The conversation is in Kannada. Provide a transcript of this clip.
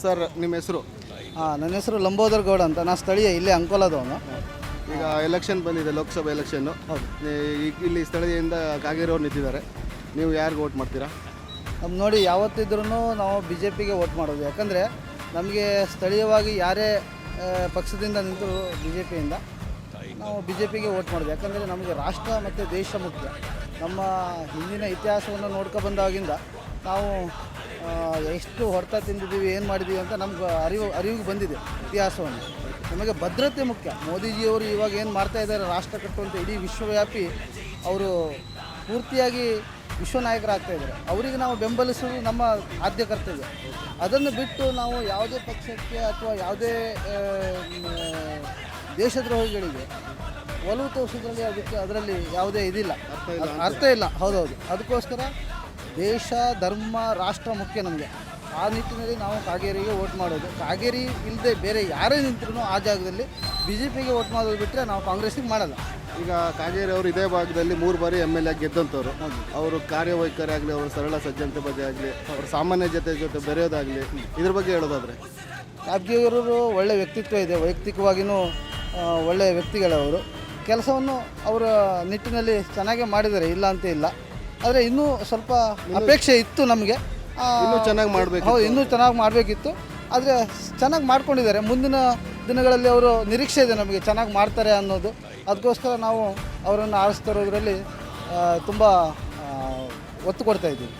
ಸರ್ ನಿಮ್ಮ ಹೆಸರು? ಹಾಂ ನನ್ನ ಹೆಸರು ಲಂಬೋದರ್ ಗೌಡ ಅಂತ. ನಾನು ಸ್ಥಳೀಯ ಇಲ್ಲೇ ಅಂಕೋಲಾದವನು. ಈಗ ಎಲೆಕ್ಷನ್ ಬಂದಿದೆ ಲೋಕಸಭಾ ಎಲೆಕ್ಷನ್ನು ಇಲ್ಲಿ ಸ್ಥಳೀಯದಿಂದ ಕಾಗೇರಿಯವ್ರು ನಿಂತಿದ್ದಾರೆ. ನೀವು ಯಾರಿಗೆ ವೋಟ್ ಮಾಡ್ತೀರಾ? ನಮ್ಮ ನೋಡಿ ಯಾವತ್ತಿದ್ರೂ ನಾವು ಬಿ ಜೆ ಪಿಗೆ ವೋಟ್ ಮಾಡೋದು. ಯಾಕಂದರೆ ನಮಗೆ ಸ್ಥಳೀಯವಾಗಿ ಯಾರೇ ಆ, ಪಕ್ಷದಿಂದ ನಿಂತರು ಬಿ ಜೆ ಪಿಯಿಂದ ನಾವು ಬಿ ಜೆ ಪಿಗೆ ವೋಟ್ ಮಾಡೋದು. ಯಾಕಂದರೆ ನಮಗೆ ರಾಷ್ಟ್ರ ಮತ್ತು ದೇಶ ಮುಖ್ಯ. ನಮ್ಮ ಹಿಂದಿನ ಇತಿಹಾಸವನ್ನು ನೋಡ್ಕೊ ಬಂದಾಗಿಂದ ನಾವು ಎಷ್ಟು ಹೊಡೆತ ತಿಂದಿದ್ದೀವಿ ಏನು ಮಾಡಿದ್ದೀವಿ ಅಂತ ನಮ್ಗೆ ಅರಿವು ಅರಿವಿಗೆ ಬಂದಿದೆ ಇತಿಹಾಸವನ್ನು. ನಮಗೆ ಭದ್ರತೆ ಮುಖ್ಯ. ಮೋದಿಜಿಯವರು ಇವಾಗ ಏನು ಮಾಡ್ತಾ ಇದ್ದಾರೆ ರಾಷ್ಟ್ರ ಕಟ್ಟುವಂಥ ಇಡೀ ವಿಶ್ವವ್ಯಾಪಿ ಅವರು ಪೂರ್ತಿಯಾಗಿ ವಿಶ್ವ ನಾಯಕರಾಗ್ತಾ ಇದ್ದಾರೆ. ಅವರಿಗೆ ನಾವು ಬೆಂಬಲಿಸುವುದು ನಮ್ಮ ಆದ್ಯ ಕರ್ತವ್ಯ. ಅದನ್ನು ಬಿಟ್ಟು ನಾವು ಯಾವುದೇ ಪಕ್ಷಕ್ಕೆ ಅಥವಾ ಯಾವುದೇ ದೇಶದ್ರೋಹಿಗಳಿಗೆ ಒಲವು ತೋರಿಸೋದ್ರಲ್ಲಿ ಅದಕ್ಕೆ ಅದರಲ್ಲಿ ಯಾವುದೇ ಇದಿಲ್ಲ. ಅರ್ಥ ಇಲ್ಲ. ಹೌದೌದು. ಅದಕ್ಕೋಸ್ಕರ ದೇಶ ಧರ್ಮ ರಾಷ್ಟ್ರ ಮುಖ್ಯ ನಮಗೆ. ಆ ನಿಟ್ಟಿನಲ್ಲಿ ನಾವು ಕಾಗೇರಿಗೆ ವೋಟ್ ಮಾಡೋದು. ಕಾಗೇರಿ ಇಲ್ಲದೆ ಬೇರೆ ಯಾರೇ ನಿಂತರೂ ಆ ಜಾಗದಲ್ಲಿ ಬಿ ಜೆ ಪಿಗೆ ವೋಟ್ ಮಾಡೋದು ಬಿಟ್ಟರೆ ನಾವು ಕಾಂಗ್ರೆಸ್ಸಿಗೆ ಮಾಡಲ್ಲ. ಈಗ ಕಾಗೇರಿ ಅವರು ಇದೇ ಭಾಗದಲ್ಲಿ ಮೂರು ಬಾರಿ ಎಂ ಎಲ್ ಎ ಗೆದ್ದಂಥವ್ರು. ಅವರು ಕಾರ್ಯವೈಖರಿ ಆಗಲಿ ಅವರು ಸರಳ ಸಜ್ಜನತೆ ಬಗ್ಗೆ ಆಗಲಿ ಅವ್ರ ಸಾಮಾನ್ಯ ಜೊತೆ ಜೊತೆ ಬೆರೆಯೋದಾಗಲಿ ಇದ್ರ ಬಗ್ಗೆ ಹೇಳೋದಾದರೆ? ಕಾಗೇರಿಯವರು ಒಳ್ಳೆ ವ್ಯಕ್ತಿತ್ವ ಇದೆ. ವೈಯಕ್ತಿಕವಾಗಿಯೂ ಒಳ್ಳೆಯ ವ್ಯಕ್ತಿಗಳವರು. ಕೆಲಸವನ್ನು ಅವರ ನಿಟ್ಟಿನಲ್ಲಿ ಚೆನ್ನಾಗೇ ಮಾಡಿದ್ದಾರೆ. ಇಲ್ಲ ಅಂತ ಇಲ್ಲ. ಆದರೆ ಇನ್ನೂ ಸ್ವಲ್ಪ ಅಪೇಕ್ಷೆ ಇತ್ತು ನಮಗೆ. ಇನ್ನೂ ಚೆನ್ನಾಗಿ ಮಾಡಬೇಕು ಹೌದು ಇನ್ನೂ ಚೆನ್ನಾಗಿ ಮಾಡಬೇಕಿತ್ತು. ಆದರೆ ಚೆನ್ನಾಗಿ ಮಾಡ್ಕೊಂಡಿದ್ದಾರೆ. ಮುಂದಿನ ದಿನಗಳಲ್ಲಿ ಅವರು ನಿರೀಕ್ಷೆ ಇದೆ ನಮಗೆ ಚೆನ್ನಾಗಿ ಮಾಡ್ತಾರೆ ಅನ್ನೋದು. ಅದಕ್ಕೋಸ್ಕರ ನಾವು ಅವರನ್ನು ಆರಿಸ್ತಾ ಇರೋದ್ರಲ್ಲಿ ತುಂಬ ಒತ್ತು ಕೊಡ್ತಾ ಇದ್ದೀವಿ.